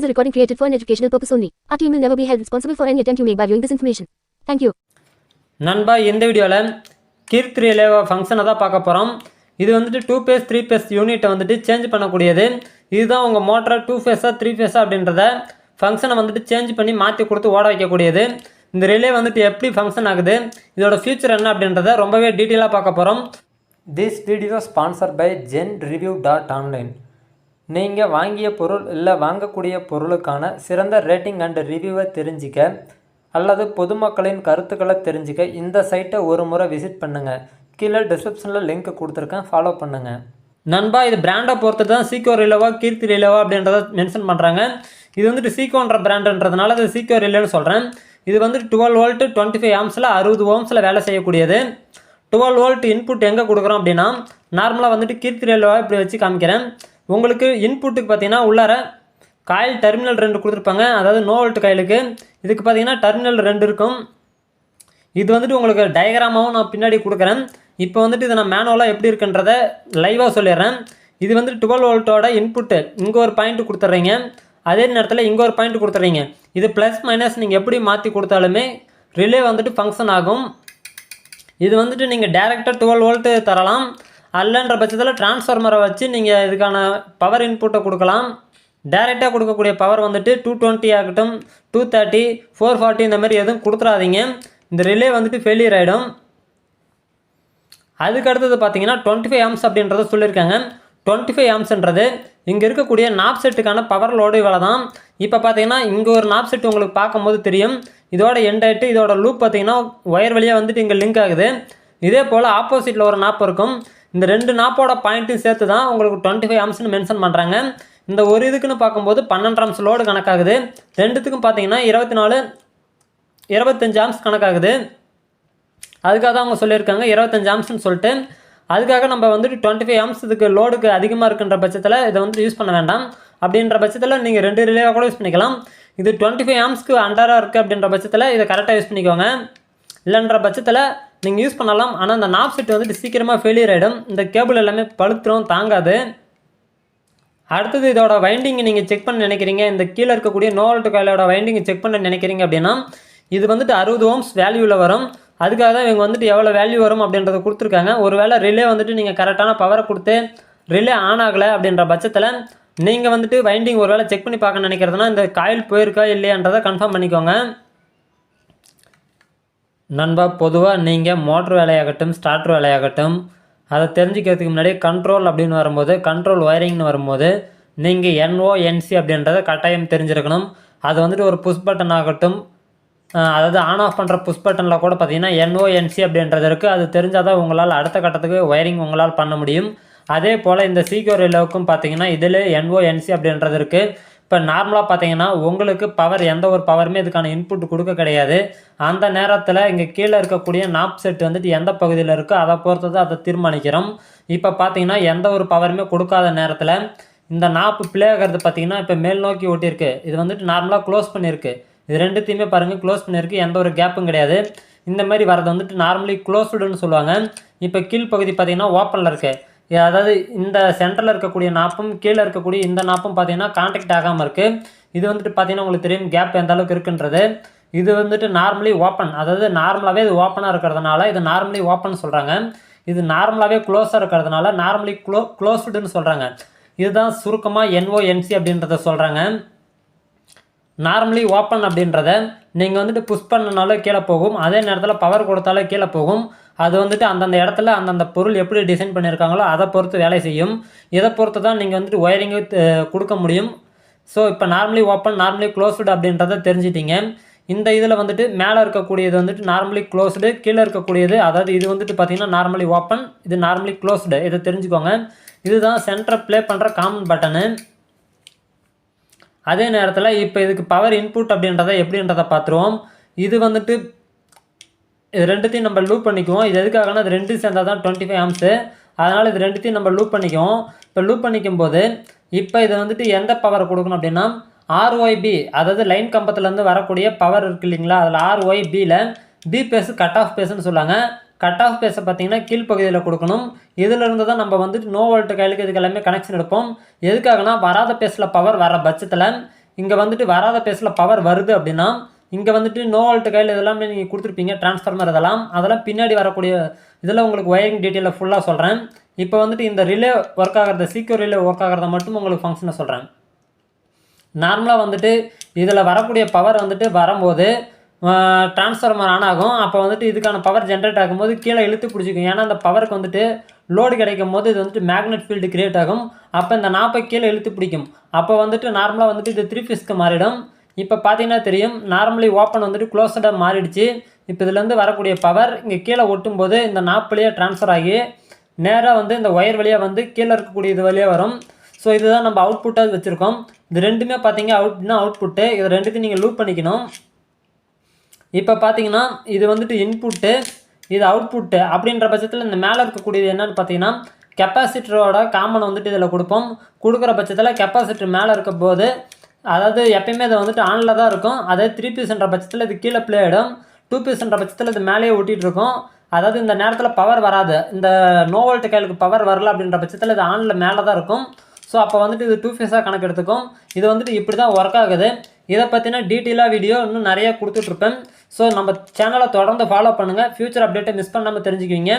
is a recording created for an educational purpose only. Our team will never be held responsible for any attempt you make by viewing this information. Thank you. நண்பா இந்த வீடியோவில் கீர்த் relay ஃபங்க்ஷனை தான் பார்க்க போகிறோம் இது வந்துட்டு two phase three phase யூனிட்டை வந்துட்டு சேஞ்ச் பண்ணக்கூடியது இதுதான் உங்கள் மோட்டரை டூ ஃபேஸாக த்ரீ ஃபேஸாக அப்படின்றத ஃபங்க்ஷனை வந்துட்டு சேஞ்ச் பண்ணி மாற்றி கொடுத்து ஓட வைக்கக்கூடியது இந்த ரிலே வந்துட்டு எப்படி ஃபங்க்ஷன் ஆகுது இதோட ஃபியூச்சர் என்ன அப்படின்றத ரொம்பவே டீட்டெயிலாக பார்க்க போகிறோம் this video sponsor by Gen review dot online நீங்கள் வாங்கிய பொருள் இல்லை வாங்கக்கூடிய பொருளுக்கான சிறந்த ரேட்டிங் அண்ட் ரிவ்யூவை தெரிஞ்சிக்க அல்லது பொதுமக்களின் கருத்துக்களை தெரிஞ்சிக்க இந்த சைட்டை ஒரு முறை விசிட் பண்ணுங்கள் கீழே டிஸ்கிரிப்ஷனில் லிங்க் கொடுத்துருக்கேன். ஃபாலோ பண்ணுங்கள் நண்பா இது பிராண்டை பொறுத்து தான் சீக்கோ ரிலோவா கீர்த்தி ரிலோவா அப்படின்றத மென்ஷன் பண்ணுறாங்க இது வந்துட்டு சீக்கோன்ற பிராண்டுன்றதுனால அது சீக்கோ ரிலேன்னு சொல்கிறேன் இது வந்துட்டு டுவெல் வோல்ட்டு டுவெண்ட்டி ஃபைவ் ஆம்ஸில் அறுபது ஓம்ஸில் வேலை செய்யக்கூடியது. டுவெல் வோல்ட் இன்புட் எங்கே கொடுக்குறோம் அப்படின்னா நார்மலாக வந்துட்டு கீர்த்தி ரிலோவா இப்படி வச்சு காமிக்கிறேன். உங்களுக்கு இன்புட்டுக்கு பார்த்தீங்கன்னா உள்ளார காயில் டெர்மினல் ரெண்டு கொடுத்துருப்பாங்க. அதாவது நோ வோல்ட் காயிலுக்கு இதுக்கு பார்த்தீங்கன்னா டெர்மினல் ரெண்டு இருக்கும். இது வந்துட்டு உங்களுக்கு டயக்ராமாவும் நான் பின்னாடி கொடுக்குறேன். இப்போ வந்துட்டு இதை நான் மேனுவலாக எப்படி இருக்குன்றதை லைவாக சொல்லிடுறேன். இது வந்து டுவெல் வோல்ட்டோட இன்புட்டு இங்கே ஒரு பாயிண்ட் கொடுத்துட்றீங்க. அதே நேரத்தில் இங்கே ஒரு பாயிண்ட் கொடுத்துட்றீங்க. இது ப்ளஸ் மைனஸ் நீங்கள் எப்படி மாற்றி கொடுத்தாலுமே ரிலே வந்துட்டு ஃபங்க்ஷன் ஆகும். இது வந்துட்டு நீங்கள் டேரெக்டாக டுவெல் வோல்ட்டு தரலாம். அல்லன்ற பட்சத்தில் டிரான்ஸ்ஃபார்மரை வச்சு நீங்கள் இதுக்கான பவர் இன்புட்டை கொடுக்கலாம். டேரெக்டாக கொடுக்கக்கூடிய பவர் வந்துட்டு டூ டுவெண்ட்டி ஆகட்டும் டூ தேர்ட்டி ஃபோர் ஃபார்ட்டி இந்த மாதிரி எதுவும் கொடுத்துறாதீங்க. இந்த ரிலே வந்துட்டு ஃபெயிலியர் ஆகிடும் அதுக்கு அடுத்தது பார்த்தீங்கன்னா டுவெண்ட்டி ஃபைவ் ஆம்ஸ் அப்படின்றத சொல்லியிருக்காங்க. டுவெண்ட்டி ஃபைவ் ஆம்ஸ்ன்றது இங்கே இருக்கக்கூடிய நாப் செட்டுக்கான பவர் லோடு இவ்வளோ தான் இப்போ பார்த்தீங்கன்னா இங்கே ஒரு நாப் செட் உங்களுக்கு பார்க்கும்போது தெரியும். இதோட எண்ட் ஆகிட்டு இதோட லூப் பார்த்தீங்கன்னா ஒயர் வழியாக வந்துட்டு இங்கே லிங்க் ஆகுது. இதே போல் ஆப்போசிட்டில் ஒரு நாப் இருக்கும். இந்த ரெண்டு நாப்போட பாயிண்ட்டும் சேர்த்து தான் உங்களுக்கு டுவெண்ட்டி ஃபைவ் ஆம்ஸ்னு மென்ஷன் பண்ணுறாங்க இந்த ஒரு இதுக்குன்னு பார்க்கும்போது பன்னெண்டு ஆம்ஸ் லோடு கணக்காகுது. ரெண்டுத்துக்கும் பார்த்தீங்கன்னா இருபத்தி நாலு இருபத்தஞ்சு ஆம்ஸ் கணக்காகுது. அதுக்காக தான் அவங்க சொல்லியிருக்காங்க இருபத்தஞ்சு ஆம்ஸ்னு சொல்லிட்டு. அதுக்காக நம்ம வந்துட்டு டுவெண்ட்டி ஃபைவ் ஆம்ஸ் இதுக்கு லோடுக்கு அதிகமாக இருக்குன்ற பட்சத்தில் இதை வந்து யூஸ் பண்ண வேண்டாம். அப்படின்ற பட்சத்தில் நீங்கள் ரெண்டு ரிலேவாக கூட யூஸ் பண்ணிக்கலாம். இது டுவெண்ட்டி ஃபைவ் ஆம்ஸ்க்கு அண்டராக இருக்குது அப்படின்ற பட்சத்தில் இதை கரெக்டாக யூஸ் பண்ணிக்கோங்க. இல்லைன்ற பட்சத்தில் நீங்கள் யூஸ் பண்ணலாம். ஆனால் அந்த நாப் செட் வந்துட்டு சீக்கிரமாக ஃபெயிலியர் ஆகிடும் இந்த கேபிள் எல்லாமே பழுத்துரும் தாங்காது. அடுத்தது இதோட வைண்டிங் நீங்கள் செக் பண்ண நினைக்கிறீங்க. இந்த கீழே இருக்கக்கூடிய நோவல்ட்டு காயிலோட வைண்டிங் செக் பண்ண நினைக்கிறீங்க அப்படின்னா இது வந்துட்டு அறுபது ஓம்ஸ் வேல்யூவில் வரும். அதுக்காக தான் இவங்க வந்துட்டு எவ்வளோ வேல்யூ வரும் அப்படின்றத கொடுத்துருக்காங்க. ஒரு வேளை ரிலே வந்துட்டு நீங்கள் கரெக்டான பவரை கொடுத்து ரிலே ஆன் ஆகலை அப்படின்ற பட்சத்தில் நீங்கள் வந்துட்டு வைண்டிங் ஒரு வேளை செக் பண்ணி பார்க்க நினைக்கிறதுனா இந்த காயில் போயிருக்கா இல்லையான்றதை கன்ஃபார்ம் பண்ணிக்கோங்க. நண்பா பொதுவாக நீங்கள் மோட்ரு வேலையாகட்டும் ஸ்டார்ட்ரு வேலையாகட்டும் அதை தெரிஞ்சுக்கிறதுக்கு முன்னாடி கண்ட்ரோல் அப்படின்னு வரும்போது கண்ட்ரோல் ஒயரிங்னு வரும்போது நீங்கள் என்ஓஎன்சி அப்படின்றத கட்டாயம் தெரிஞ்சிருக்கணும். அது வந்துட்டு ஒரு புஷ் பட்டன் ஆகட்டும் அதாவது ஆன் ஆஃப் பண்ணுற புஷ் பட்டனில் கூட பார்த்தீங்கன்னா என்ஓஎன்சி அப்படின்றது இருக்குது அது தெரிஞ்சால் தான் உங்களால் அடுத்த கட்டத்துக்கு ஒயரிங் உங்களால் பண்ண முடியும். அதே போல் இந்த சீக்கியோ ரிலேவுக்கும் பார்த்தீங்கன்னா இதில் என்ஓஎன்சி அப்படின்றது இருக்குது இப்போ நார்மலாக பார்த்தீங்கன்னா உங்களுக்கு பவர் எந்த ஒரு பவருமே இதுக்கான இன்புட் கொடுக்க கிடையாது. அந்த நேரத்தில் இங்கே கீழே இருக்கக்கூடிய நாப் செட் வந்துட்டு எந்த பகுதியில் இருக்கோ அதை பொறுத்து தான் அதை தீர்மானிக்கிறோம். இப்போ பார்த்தீங்கன்னா எந்த ஒரு பவருமே கொடுக்காத நேரத்தில் இந்த நாப்பு பிளே ஆகிறது பார்த்தீங்கன்னா இப்போ மேல் நோக்கி ஓட்டியிருக்கு இது வந்துட்டு நார்மலாக க்ளோஸ் பண்ணியிருக்கு. இது ரெண்டுத்தையுமே பாருங்கள் க்ளோஸ் பண்ணியிருக்கு. எந்த ஒரு கேப்பும் கிடையாது. இந்த மாதிரி வரது வந்துட்டு நார்மலி க்ளோஸ்டுன்னு சொல்லுவாங்க. இப்போ கீழ்ப்பகுதி பார்த்தீங்கன்னா ஓப்பனில் இருக்குது அதாவது இந்த சென்டரில் இருக்கக்கூடிய நாப்பும் கீழே இருக்கக்கூடிய இந்த நாப்பும் பார்த்தீங்கன்னா கான்டாக்ட் ஆகாமல் இருக்குது இது வந்துட்டு பார்த்தீங்கன்னா உங்களுக்கு தெரியும் கேப் எந்த அளவுக்கு இருக்குன்றது. இது வந்துட்டு நார்மலி ஓப்பன் அதாவது நார்மலாகவே இது ஓப்பனாக இருக்கிறதுனால இது நார்மலி ஓப்பன் சொல்கிறாங்க இது நார்மலாகவே க்ளோஸாக இருக்கிறதுனால நார்மலி க்ளோ க்ளோஸ்டுன்னு சொல்கிறாங்க இதுதான் சுருக்கமாக என்ஓஎன்சி அப்படின்றத சொல்கிறாங்க நார்மலி ஓப்பன் அப்படின்றத நீங்கள் வந்துட்டு புஷ் பண்ணனாலும் கீழே போகும். அதே நேரத்தில் பவர் கொடுத்தாலும் கீழே போகும். அது வந்துட்டு அந்தந்த இடத்துல அந்தந்த பொருள் எப்படி டிசைன் பண்ணியிருக்காங்களோ அதை பொறுத்து வேலை செய்யும். இதை பொறுத்து தான் நீங்கள் வந்துட்டு ஒயரிங்கு கொடுக்க முடியும். ஸோ இப்போ நார்மலி ஓப்பன் நார்மலி க்ளோஸ்டு அப்படின்றத தெரிஞ்சிட்டிங்க. இந்த இதில் வந்துட்டு மேலே இருக்கக்கூடியது வந்துட்டு நார்மலி க்ளோஸ்டு கீழே இருக்கக்கூடியது அதாவது இது வந்துட்டு பார்த்தீங்கன்னா நார்மலி ஓப்பன் இது நார்மலி க்ளோஸ்டு இதை தெரிஞ்சுக்கோங்க. இதுதான் சென்டரை ப்ளே பண்ணுற காமன் பட்டனு அதே நேரத்தில் இப்போ இதுக்கு பவர் இன்புட் அப்படின்றத எப்படின்றத பார்த்துருவோம். இது வந்துட்டு இது ரெண்டுத்தையும் நம்ம லூப் பண்ணிக்குவோம். இது எதுக்காகனா இது ரெண்டு சேர்ந்தா தான் டுவெண்ட்டி ஃபைவ் ஆம்ஸு அதனால் இது ரெண்டுத்தையும் நம்ம லூப் பண்ணிக்குவோம். இப்போ லூப் பண்ணிக்கும் போது இப்போ இது வந்துட்டு எந்த பவர் கொடுக்கணும் அப்படின்னா ஆர்ஒய்பி அதாவது லைன் கம்பத்துலேருந்து வரக்கூடிய பவர் இருக்கு இல்லைங்களா? அதில் ஆர்ஒய்பியில் பி பேஸு கட் ஆஃப் பேஸுன்னு சொல்லுவாங்க. கட் ஆஃப் பேஸை பார்த்தீங்கன்னா கீழ்ப்பகுதியில் கொடுக்கணும். இதிலிருந்து தான் நம்ம வந்துட்டு நோ வோல்ட் கையிலுக்கு இதுக்கு எல்லாமே கனெக்ஷன் எடுப்போம். எதுக்காகனா வராத பேஸில் பவர் வர பட்சத்தில் இங்கே வந்துட்டு வராத பேஸில் பவர் வருது அப்படின்னா இங்கே வந்துட்டு நோ வோல்ட் கையில் இதெல்லாமே நீங்கள் கொடுத்துருப்பீங்க டிரான்ஸ்ஃபார்மர் இதெல்லாம். அதெல்லாம் பின்னாடி வரக்கூடிய இதில் உங்களுக்கு ஒயரிங் டீட்டெயிலில் ஃபுல்லாக சொல்கிறேன் இப்போ வந்துட்டு இந்த ரிலே ஒர்க் ஆகிறத சீக்கிரம் ரிலே ஒர்க் ஆகிறத மட்டும் உங்களுக்கு ஃபங்க்ஷனை சொல்கிறேன் நார்மலாக வந்துட்டு இதில் வரக்கூடிய பவர் வந்துட்டு வரும்போது டிரான்ஸ்ஃபார்மர் ஆன் ஆகும். அப்போ வந்துட்டு இதுக்கான பவர் ஜென்ரேட் ஆகும்போது கீழே இழுத்து பிடிச்சிக்கும். ஏன்னா அந்த பவருக்கு வந்துட்டு லோடு கிடைக்கும் போது இது வந்துட்டு மேக்னெட் ஃபீல்டு கிரியேட் ஆகும். அப்போ இந்த நாப்பை கீழே இழுத்து பிடிக்கும். அப்போ வந்துட்டு நார்மலாக வந்துட்டு இது த்ரீ ஃபிஸ்க்கு மாறிடும். இப்போ பார்த்தீங்கன்னா தெரியும். நார்மலி ஓப்பன் வந்துட்டு க்ளோஸ்டாக மாறிடுச்சு. இப்போ இதுலேருந்து வரக்கூடிய பவர் இங்கே கீழே ஒட்டும் போது இந்த நாப்பிலேயே ட்ரான்ஸ்ஃபர் ஆகி நேராக வந்து இந்த ஒயர் வழியாக வந்து கீழே இருக்கக்கூடிய இது வழியாக வரும். ஸோ இதுதான் நம்ம அவுட்புட்டாக வச்சுருக்கோம். இது ரெண்டுமே பார்த்தீங்க அவுட்னா அவுட்புட்டு இது ரெண்டுத்தையும் நீங்கள் லூப் பண்ணிக்கணும். இப்போ பார்த்தீங்கன்னா இது வந்துட்டு இன்புட்டு இது அவுட்புட்டு அப்படின்ற பட்சத்தில் இந்த மேலே இருக்கக்கூடியது என்னென்னு பார்த்தீங்கன்னா கெப்பாசிட்டரோட காமன் வந்துட்டு இதில் கொடுப்போம். கொடுக்குற பட்சத்தில் கெப்பாசிட்டர் மேலே இருக்க போது அதாவது எப்பயுமே இது வந்துட்டு ஆனில் தான் இருக்கும். அதே த்ரீ பீஸ்ன்ற பட்சத்தில் இது கீழே ப்ளே ஆகிடும் டூ பீஸ்ன்ற பட்சத்தில் இது மேலேயே ஒட்டிகிட்டு இருக்கும். அதாவது இந்த நேரத்தில் பவர் வராது. இந்த நோவல்ட் கைலுக்கு பவர் வரல அப்படின்ற பட்சத்தில் இது ஆனில் மேலே தான் இருக்கும். ஸோ அப்போ வந்துட்டு இது டூ ஃபேஸாக கணக்கு எடுத்துக்கும் இது வந்துட்டு இப்படி தான் ஒர்க் ஆகுது. இதை பற்றின டீட்டெயிலாக வீடியோ இன்னும் நிறைய கொடுத்துட்ருப்பேன் ஸோ நம்ம சேனலை தொடர்ந்து ஃபாலோ பண்ணுங்கள் ஃப்யூச்சர் அப்டேட்டை மிஸ் பண்ணாமல் தெரிஞ்சுக்குவீங்க.